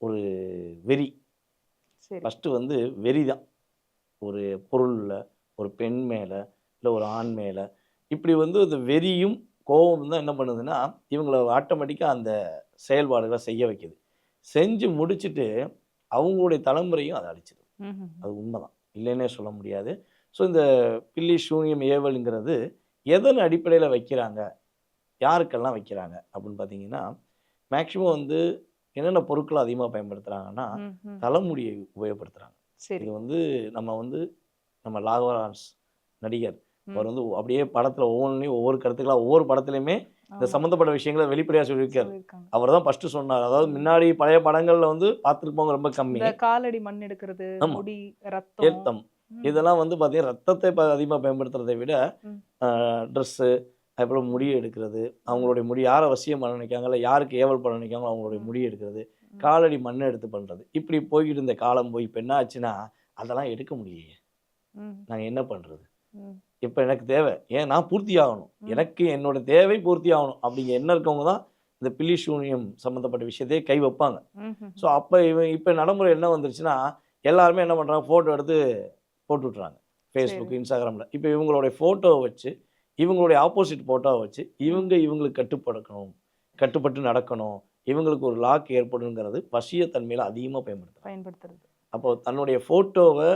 ஒரு வெறி. ஃபஸ்ட்டு வந்து வெறி தான். ஒரு பொருளில் ஒரு பெண் மேலே இல்லை ஒரு ஆண் மேலே. இப்படி வந்து இந்த வெறியும் கோபம் தான் என்ன பண்ணுதுன்னா இவங்கள ஆட்டோமேட்டிக்காக அந்த செயல்பாடுகளை செய்ய வைக்குது. செஞ்சு முடிச்சுட்டு அவங்களுடைய தலைமுறையும் அதை அழிச்சிடும். ம்ஹும். அது உண்மைதான். இல்லைன்னே சொல்ல முடியாது. ஸோ இந்த பில்லி சூனியம் ஏவல்ங்கிறது எதன் அடிப்படையில் வைக்கிறாங்க? யாருக்கெல்லாம் வைக்கிறாங்க? அப்படின்னு பார்த்தீங்கன்னா மேக்ஸிமம் வந்து என்னென்ன பொருட்களை அதிகமாக பயன்படுத்துகிறாங்கன்னா. தலைமுடியை உபயோகப்படுத்துகிறாங்க இது வந்து நம்ம வந்து நம்ம லாகவரான்ஸ் நடிகர். அவர் வந்து அப்படியே படத்தில் ஒவ்வொன்றையும் ஒவ்வொரு கருத்துக்களாக ஒவ்வொரு படத்துலையுமே இந்த. சம்மந்தப்பட்ட விஷயங்களை வெளிப்படையாக சொல்லியிருக்காரு. அவர் தான் ஃபஸ்ட்டு சொன்னார் அதாவது முன்னாடி பழைய படங்களில் வந்து பார்த்துருப்போம் ரொம்ப கம்மி காலடி மண் எடுக்கிறது ரத்தம். இதெல்லாம் வந்து பார்த்தீங்கன்னா ரத்தத்தை அதிகமாக பயன்படுத்துறதை விட. ட்ரெஸ்ஸு அதுக்கப்புறம் முடி எடுக்கிறது? அவங்களுடைய முடி யாரை வசியம் பண்ண நினைக்காங்களோ யாருக்கு ஏவல் பண்ண நினைக்காங்களோ அவங்களுடைய. முடி எடுக்கிறது. காலடி மண்ணை எடுத்து பண்ணுறது இப்படி போய்கிட்டு இருந்த காலம் போய் இப்போ என்ன ஆச்சுன்னா அதெல்லாம் எடுக்க முடியலையே. நாங்கள் என்ன பண்ணுறது. இப்போ எனக்கு தேவை. ஏன்? நான் பூர்த்தி ஆகணும். எனக்கு என்னோட தேவை பூர்த்தி ஆகணும். அப்படிங்கிற எண்ணம் இருக்கவங்க தான் இந்த பில்லி சூனியம் சம்மந்தப்பட்ட விஷயத்தையே கை வைப்பாங்க. ஸோ அப்போ இவன் இப்போ நடைமுறை என்ன வந்துருச்சுன்னா எல்லாருமே என்ன பண்ணுறாங்க ஃபோட்டோ எடுத்து போட்டு விட்றாங்க ஃபேஸ்புக் இன்ஸ்டாகிராமில் இப்போ இவங்களுடைய ஃபோட்டோவை வச்சு இவங்களுடைய ஆப்போசிட் ஃபோட்டோவை வச்சு இவங்க இவங்களுக்கு கட்டுப்படக்கணும் கட்டுப்பட்டு நடக்கணும் இவங்களுக்கு ஒரு லாக் ஏற்படுங்கிறது வசியத்தன்மையில் அதிகமாக பயன்படுத்துறாங்க. பயன்படுத்துறது. அப்போ தன்னுடைய ஃபோட்டோவை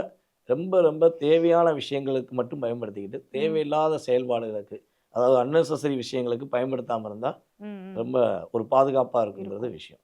ரொம்ப ரொம்ப தேவையான விஷயங்களுக்கு மட்டும் பயன்படுத்திக்கிட்டு தேவையில்லாத செயல்பாடுகளுக்கு அதாவது அன்னெசரி விஷயங்களுக்கு பயன்படுத்தாமல் இருந்தால். ரொம்ப ஒரு பாதுகாப்பாக இருக்குங்கிறது விஷயம்.